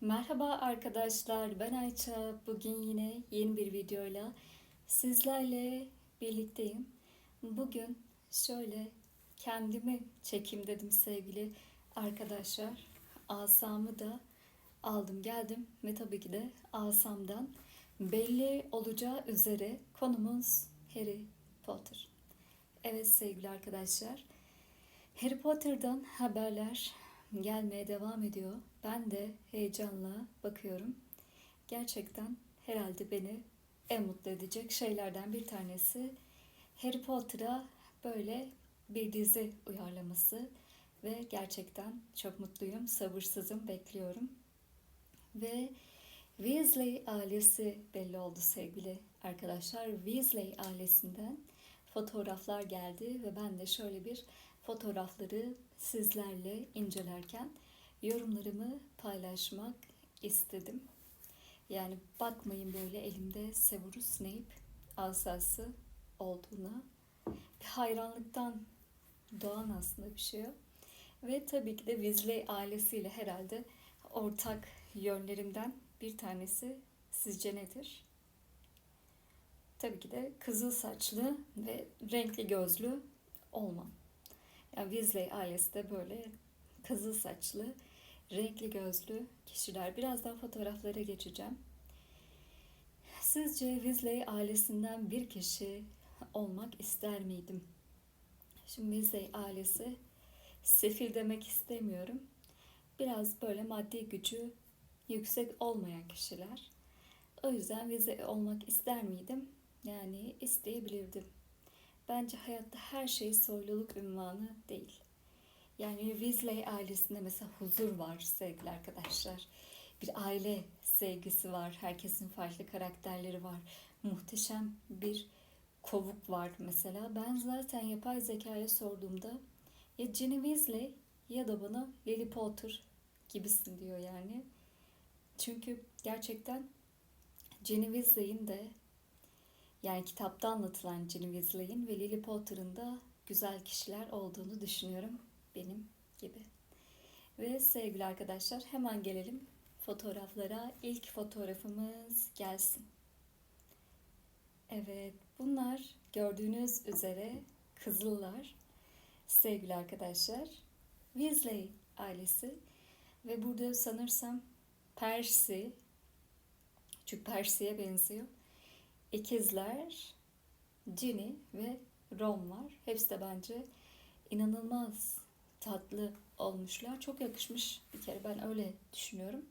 Merhaba arkadaşlar, ben Ayça. Bugün yine yeni bir videoyla sizlerle birlikteyim. Bugün şöyle kendimi çekeyim dedim sevgili arkadaşlar. Asamı da aldım geldim ve tabii ki de asamdan belli olacağı üzere konumuz Harry Potter. Evet sevgili arkadaşlar, Harry Potter'dan haberler gelmeye devam ediyor. Ben de heyecanla bakıyorum. Gerçekten herhalde beni en mutlu edecek şeylerden bir tanesi Harry Potter'a böyle bir dizi uyarlaması ve gerçekten çok mutluyum, sabırsızım, bekliyorum. Ve Weasley ailesi belli oldu sevgili arkadaşlar. Weasley ailesinden fotoğraflar geldi ve ben de şöyle bir fotoğrafları sizlerle incelerken yorumlarımı paylaşmak istedim. Yani bakmayın böyle elimde Severus Snape asası olduğuna. Bir hayranlıktan doğan aslında bir şey o. Ve tabii ki de Weasley ailesiyle herhalde ortak yönlerimden bir tanesi sizce nedir? Tabii ki de kızıl saçlı ve renkli gözlü olmam. Yani Weasley ailesi de böyle kızıl saçlı, renkli gözlü kişiler. Birazdan fotoğraflara geçeceğim. Sizce Weasley ailesinden bir kişi olmak ister miydim? Şimdi Weasley ailesi sefil demek istemiyorum. Biraz böyle maddi gücü yüksek olmayan kişiler. O yüzden Weasley olmak ister miydim? Yani isteyebilirdim. Bence hayatta her şey soyluluk ünvanı değil. Yani Weasley ailesinde mesela huzur var sevgili arkadaşlar. Bir aile sevgisi var. Herkesin farklı karakterleri var. Muhteşem bir kovuk var mesela. Ben zaten yapay zekaya sorduğumda ya Ginny Weasley ya da bana Lily Potter gibisin diyor yani. Çünkü gerçekten Ginny Weasley'in de yani kitapta anlatılan Ginny Weasley'in ve Lily Potter'ın da güzel kişiler olduğunu düşünüyorum benim gibi. Ve sevgili arkadaşlar hemen gelelim fotoğraflara. İlk fotoğrafımız gelsin. Evet bunlar gördüğünüz üzere kızıllar sevgili arkadaşlar. Weasley ailesi ve burada sanırsam Percy çünkü Percy'ye benziyor ikizler Ginny ve Ron var. Hepsi de bence inanılmaz tatlı olmuşlar. Çok yakışmış bir kere ben öyle düşünüyorum.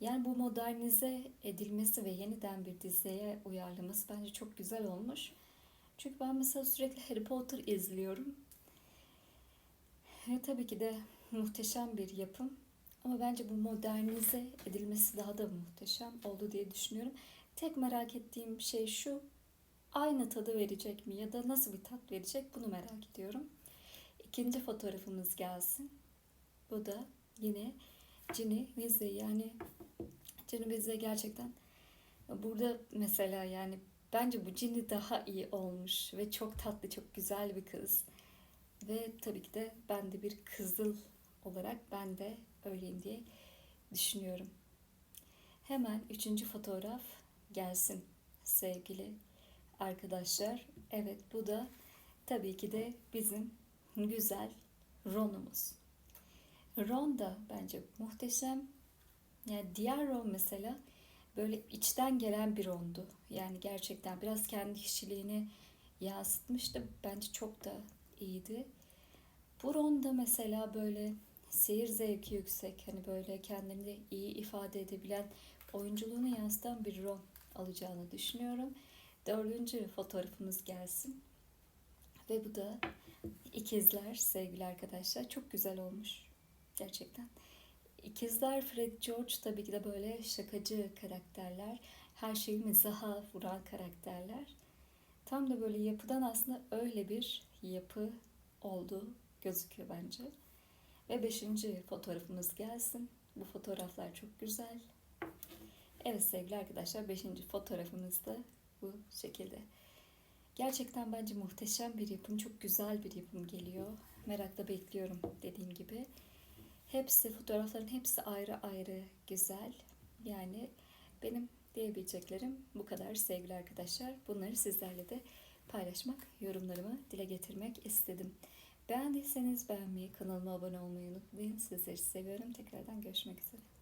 Yani bu modernize edilmesi ve yeniden bir diziye uyarlaması bence çok güzel olmuş. Çünkü ben mesela sürekli Harry Potter izliyorum. Ve tabii ki de muhteşem bir yapım. Ama bence bu modernize edilmesi daha da muhteşem oldu diye düşünüyorum. Tek merak ettiğim şey şu. Aynı tadı verecek mi ya da nasıl bir tat verecek bunu merak ediyorum. İkinci fotoğrafımız gelsin. Bu da yine Ginny Weasley yani Ginny Weasley gerçekten burada mesela yani bence bu Ginny daha iyi olmuş ve çok tatlı çok güzel bir kız. Ve tabii ki de ben de bir kızıl olarak ben de öyleyim diye düşünüyorum. Hemen üçüncü fotoğraf gelsin sevgili arkadaşlar. Evet bu da tabii ki de bizim güzel Ron'umuz. Ron da bence muhteşem. Yani diğer Ron mesela böyle içten gelen bir Ron'du. Yani gerçekten biraz kendi kişiliğini yansıtmıştı. Bence çok da iyiydi. Bu Ron da mesela böyle seyir zevki yüksek. Hani böyle kendini iyi ifade edebilen oyunculuğunu yansıtan bir Ron alacağını düşünüyorum. Dördüncü fotoğrafımız gelsin. Ve bu da ikizler sevgili arkadaşlar. Çok güzel olmuş. Gerçekten. İkizler Fred George tabii ki de böyle şakacı karakterler. Her şeyi mizaha vuran karakterler. Tam da böyle yapıdan aslında öyle bir yapı oldu gözüküyor bence. Ve beşinci fotoğrafımız gelsin. Bu fotoğraflar çok güzel. Evet sevgili arkadaşlar 5. fotoğrafımız da bu şekilde. Gerçekten bence muhteşem bir yapım, çok güzel bir yapım geliyor. Merakla bekliyorum dediğim gibi. Hepsi, fotoğrafların hepsi ayrı ayrı güzel. Yani benim diyebileceklerim bu kadar sevgili arkadaşlar. Bunları sizlerle de paylaşmak, yorumlarımı dile getirmek istedim. Beğendiyseniz beğenmeyi, kanalıma abone olmayı unutmayın. Sizleri seviyorum. Tekrardan görüşmek üzere.